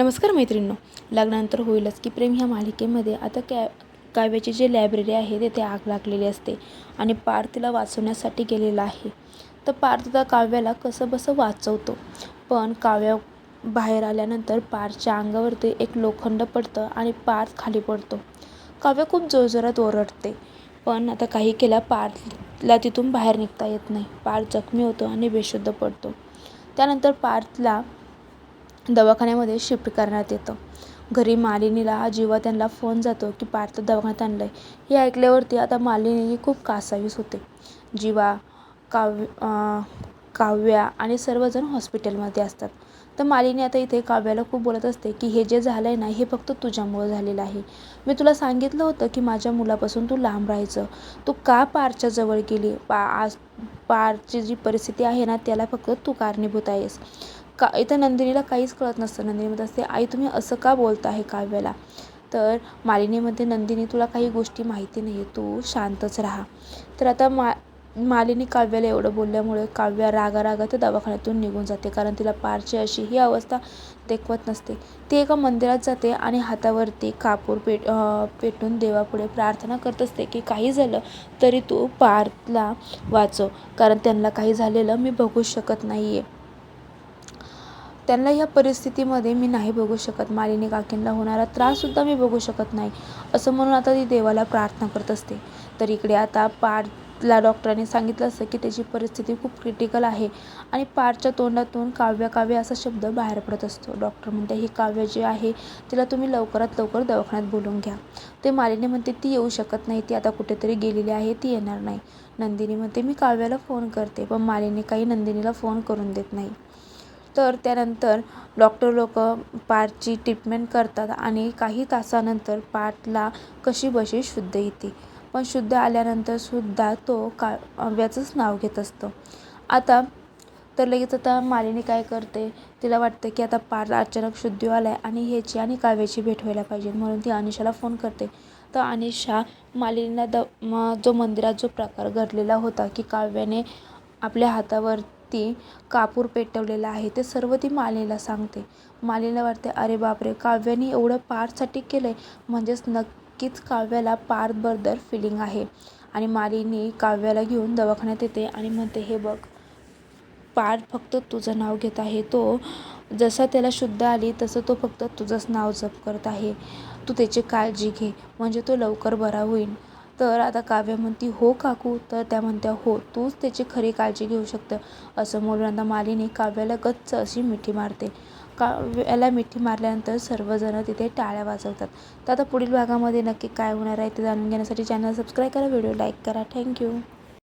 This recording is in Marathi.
नमस्कार मैत्रिणींनो. लग्नानंतर होईलच की प्रेम ह्या मालिकेमध्ये आता कॅ काव्याची जी लायब्ररी आहे तिथे आग लागलेली असते आणि पार्थ तिला वाचवण्यासाठी गेलेला आहे. तर पार्थ त्या काव्याला कसं बसं वाचवतो. पण काव्या बाहेर आल्यानंतर पार्थच्या अंगावरती एक लोखंड पडतं आणि पार्थ खाली पडतो. काव्य खूप जोरजोरात ओरडते. पण आता काही केल्या पार्थला तिथून बाहेर निघता येत नाही. पार्थ जखमी होतो आणि बेशुद्ध पडतो. त्यानंतर पार्थला दवाखान्यामध्ये शिफ्ट करण्यात येतं. घरी मालिनीला जेव्हा त्यांना फोन जातो की पार्थ दवाखान्यात आणलं आहे हे ऐकल्यावरती आता मालिनी खूप कासावीस होते. जीवा काव्य काव्या आणि सर्वजण हॉस्पिटलमध्ये असतात. तर मालिनी आता इथे काव्याला खूप बोलत असते की हे जे झालं आहे ना हे फक्त तुझ्यामुळं झालेलं आहे. मी तुला सांगितलं होतं की माझ्या मुलापासून तू लांब राहायचं. तू का पारच्या जवळ गेली? पा आज पारची जी परिस्थिती आहे ना त्याला फक्त तू कारणीभूत आहेस. का इथं नंदिनीला काहीच कळत नसतं. नंदिनीमध्ये असते आई तुम्ही असं का बोलता आहे काव्याला? तर मालिनीमध्ये नंदिनी तुला काही गोष्टी माहिती नाही आहे तू शांतच राहा. तर आता मा मालिनी काव्याला एवढं बोलल्यामुळे काव्या रागा रागा दवाखान्यातून निघून जाते. कारण तिला पारची अशी ही अवस्था देखवत नसते. ती एका मंदिरात जाते आणि हातावरती कापूर पेट पेटून देवापुढे प्रार्थना करत असते की काही झालं तरी तू पारला वाचव. कारण त्यांना काही झालेलं मी बघू शकत नाही आहे त्यांना ह्या परिस्थितीमध्ये मी नाही बघू शकत. मालिनी काकींना होणारा त्राससुद्धा मी बघू शकत नाही असं म्हणून आता ती देवाला प्रार्थना करत असते. तर इकडे आता पारला डॉक्टरांनी सांगितलं असतं की त्याची परिस्थिती खूप क्रिटिकल आहे आणि पारच्या तोंडातून काव्य काव्य असा शब्द बाहेर पडत असतो. डॉक्टर म्हणते ही काव्य जी आहे तिला तुम्ही लवकरात लवकर दवाखान्यात बोलवून घ्या. ते मालिनी म्हणते ती येऊ शकत नाही. ती आता कुठेतरी गेलेली आहे. ती येणार नाही. नंदिनी म्हणते मी काव्याला फोन करते पण मालिनी काही नंदिनीला फोन करून देत नाही. तर त्यानंतर डॉक्टर लोक पाठची ट्रीटमेंट करतात आणि काही तासानंतर पाठला कशी बशी शुद्ध येते. पण शुद्ध आल्यानंतरसुद्धा तो काव्याचंच नाव घेत असतो. आता तर लगेच आता मालिनी काय करते? तिला वाटतं की आता पारला अचानक शुद्धी आला आहे आणि ह्याची आणि काव्याची भेट व्हायला पाहिजे म्हणून ती अनिशाला फोन करते. तर अनिशा मालिनीला द जो मंदिरात जो प्रकार घडलेला होता की काव्याने आपल्या हातावर ती कापूर पेटवलेला आहे. ते सर्व ती मालिनीला सांगते. मालिनीला वाटते अरे बापरे काव्याने एवढं पार्थसाठी केलं आहे म्हणजेच नक्कीच काव्याला पार्थबद्दल फिलिंग आहे. आणि मालिनी काव्याला घेऊन दवाखान्यात येते आणि म्हणते हे बघ पार्थ फक्त तुझं नाव घेत आहे. तो जसा त्याला शुद्ध आली तसं तो फक्त तुझंच नाव जप करत आहे. तू त्याची काळजी घे. म्हणजे तो लवकर बरा होईल. तर आता काव्य म्हणती हो काकू. तर त्या म्हणत्या हो तूच त्याची खरी काळजी घेऊ शकतं. असं म्हणून आता मालिनी काव्याला गच्च अशी मिठी मारते. काव्याला मिठी मारल्यानंतर सर्वजण तिथे टाळ्या वाजवतात. तर आता पुढील भागामध्ये नक्की काय होणार आहे ते जाणून घेण्यासाठी चॅनल सबस्क्राईब करा व्हिडिओ लाईक करा. Thank you